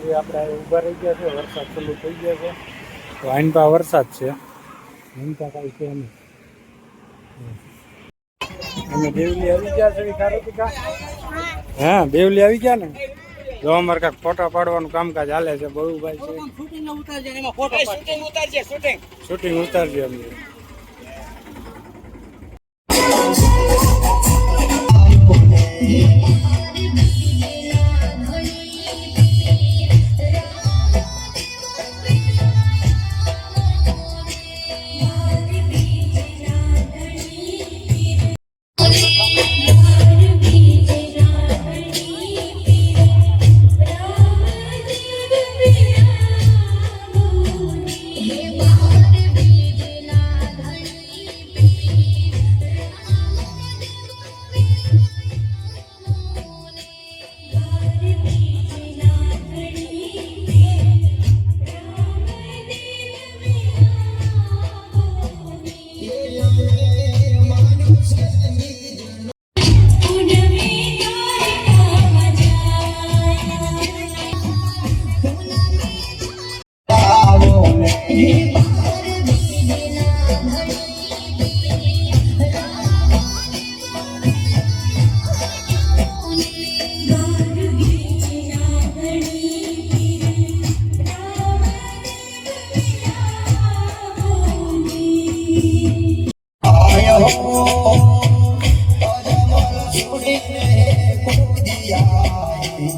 ફરી આપણે ઊભા રહી ગયા છે વરસાદ ચાલુ થઈ ગયો છે. તો આઈન પા વરસાદ છે. હિંતા કાંઈ છે નહીં. અમે દેવલી આવી ગયા છે ખારોપિકા હા દેવલી આવી ગયા ને? જો અમારે કાંઈક ફોટા પાડવાનું કામકાજ હાલે છે બહુ ભાઈ છે શૂટિંગ ઉતારજો અમને.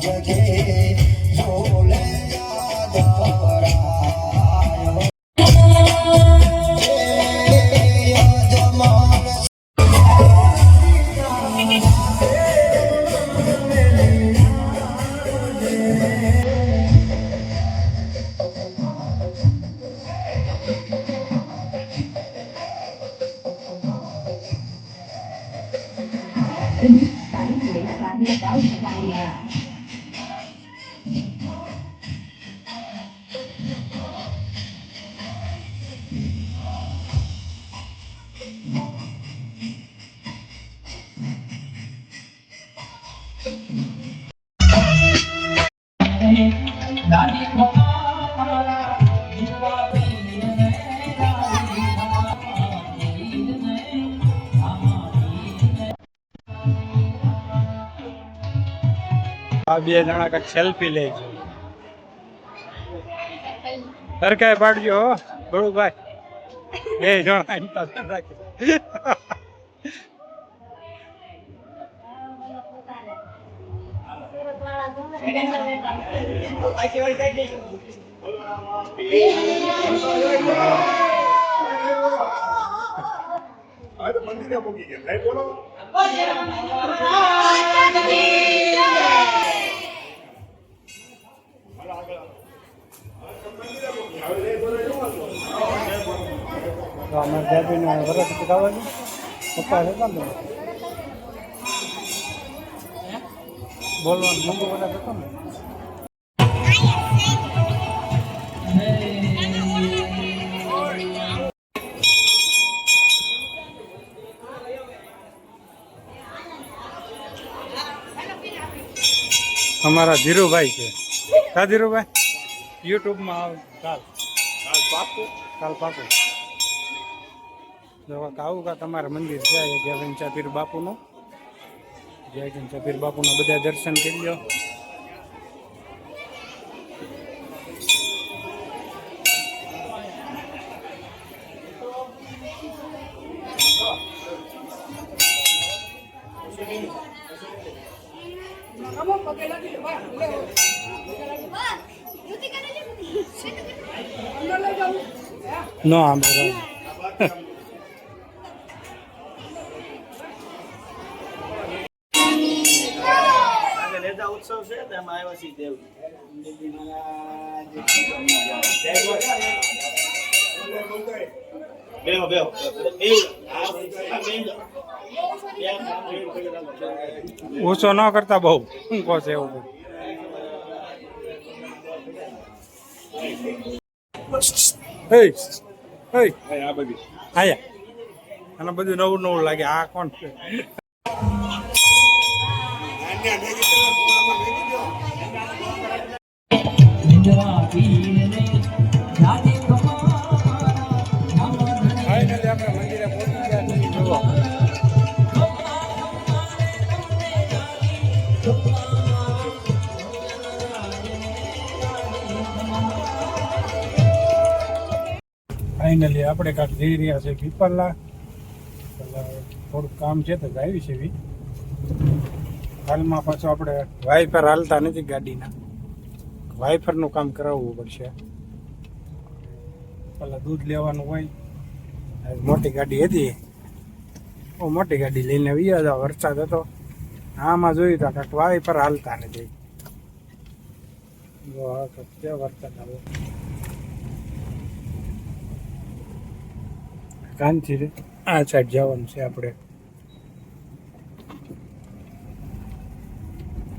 जगे 的三个小伙伴们。Thank you. આ બે જણા કંઈક સેલ્ફી લે છે. સરકાય પાડજો હો બળુભાઈ. બે જણા એની પાસે રાખી. તો અમારે દાદીને વરસ કરાવવાનું પપ્પા હતા ને બોલવાનું નંબર બધા હતો ને. અમારા ધીરુભાઈ છે. કા ધીરુભાઈ? યુટ્યુબમાં આવ કાલ કાલ પાકું. જો કાંઈક આવું કા તમારા મંદિર છે જયગંજ ચાપીર બાપુનું જયગંજ ચાપીર બાપુના બધા દર્શન કરી લો નો આમ આજે ઉત્સવ છે તેમાં આવ્યા દેવ બેહો બેહો. ઓછો ન કરતા બહુ. શું કહો છે એવું. હે હે. આ બધી આયા. અને બધું નવું નવું લાગે. આ કોણ છે? ફાઇનલી આપણે ગયા કાંઈક જઈ રહ્યા છે પીપરલા થોડુંક કામ છે તો આવી છે હાલમાં પાછું આપણે વાઇફર હાલતા નથી ગાડીના. વાઇફરનું કામ કરાવવું પડશે. પેલા દૂધ લેવાનું હોય. મોટી ગાડી હતી. મોટી ગાડી લઈને આવ્યા હતા, વરસાદ હતો. આમાં જોયું તો કાંઈક વાઇફર હાલતા નથી. છે વરસાદ આવે? કાંચી આ સાઈડ જવાનું છે આપણે.